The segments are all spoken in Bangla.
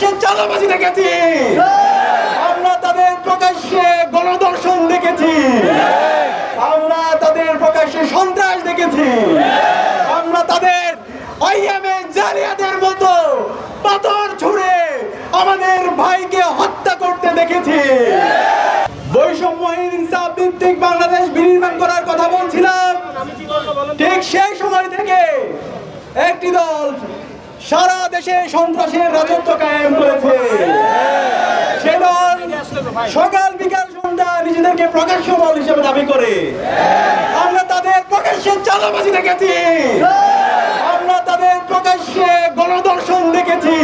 প্রকাশ্যে চাঁদাবাজি দেখেছি। আমরা তাদের প্রকাশ্যে গণদর্শন দেখেছি। আমরা তাদের প্রকাশ্যে সন্ত্রাস দেখেছি। আমরা তাদের জালিয়াদের মতো পাথর ছুঁড়ে আমাদের ভাইকে হত্যা করতে দেখেছি। বৈষম্যহীন ইনসাফ ভিত্তিক বাংলাদেশ বিনির্মাণ করার কথা বলছিলাম। ঠিক সেই সময় থেকে একটি দল সারা দেশে সন্ত্রাসের রাজত্ব কায়েম করেছে। সে সকাল বিকাল সন্ধ্যা নিজেদেরকে প্রকাশ্য দল হিসেবে দাবি করে। আমরা তাদের প্রকাশ্যে চাঁদাবাজি দেখেছি। আমরা তাদের প্রকাশ্যে গণদর্শন দেখেছি।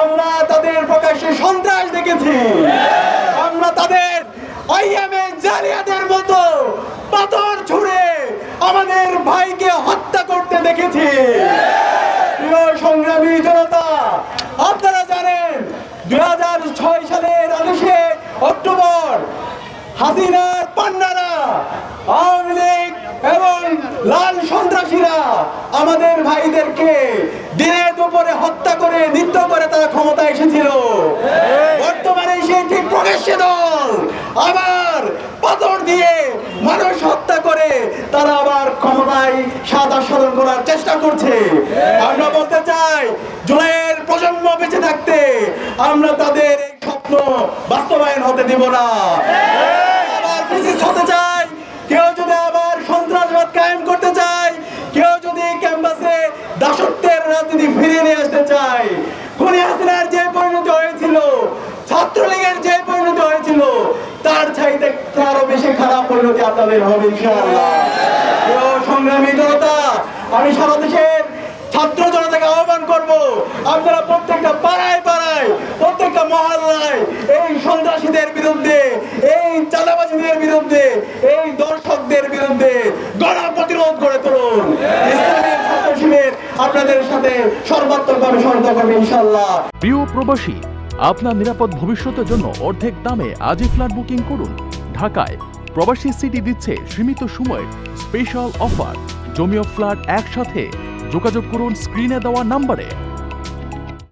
আমরা তাদের প্রকাশ্যে সন্ত্রাস দেখেছি। আমরা তাদের আইএমএ জালিয়াদের মতো পাথর ছুঁড়ে আমাদের ভাইকে হত্যা করতে দেখেছি প্রিয় সংগ্রামী জনতা আপনারা জানেন দুই হাজার ছয় সালের আদেশে অক্টোবর হাসিনার পান্নারা আওয়ামী লীগ এবং লাল সন্ত্রাসীরা আমাদের ভাইদেরকে দিনে দুপুরে হত্যা করে, নৃত্য করে তারা ক্ষমতা এসেছিল। বর্তমানে ঠিক প্রকাশ্যে দল আবার পাথর দিয়ে মানুষ হত্যা করে, তারা আবার ক্ষমতায় স্বাদ আস্বাদন করার চেষ্টা করছে। আমরা বলতে চাই, জুলাইয়ের প্রজন্ম বেঁচে থাকতে আমরা তাদের এই স্বপ্ন বাস্তবায়ন হতে দিব না। হতে চাই কেউ যদি আবার সন্ত্রাসবাদ কায়েম করতে চায়, কেউ যদি ক্যাম্পাসে দাসত্বের রাজনীতি ফিরিয়ে নিয়ে আসতে চায়। খুনি হাসিনার যে পরিণতি হয়েছিল, ছাত্রলীগের যে পরিণতি হয়েছিল, তার চাইতে আরও বেশি খারাপ পরিণতি আপনাদের হবে ইনশাআল্লাহ। সংগ্রামী জনতা, আমি সারা দেশের ছাত্র জনতাকে আহ্বান করব, আপনারা প্রত্যেকটা পাড়ায় পাড়ায়, প্রত্যেকটা মহল্লায় এই সন্ত্রাসীদের বিরুদ্ধে, এই চাঁদাবাজীদের বিরুদ্ধে এই দর্শকদের বিরুদ্ধে গণ প্রতিরোধ করে তুলুন ইসলামী ছাত্র শিবির আপনাদের সাথে সর্বাত্মকভাবে সহায়তা করবে ইনশাল্লাহ প্রিয় প্রবাসী, আপনার নিরাপদ ভবিষ্যতের জন্য অর্ধেক দামে আজই ফ্ল্যাট বুকিং করুন। ঢাকায় প্রবাসী সিটি দিচ্ছে সীমিত সময়ের স্পেশাল অফার জমিও ফ্ল্যাট একসাথে। যোগাযোগ করুন স্ক্রিনে দেওয়া নাম্বারে।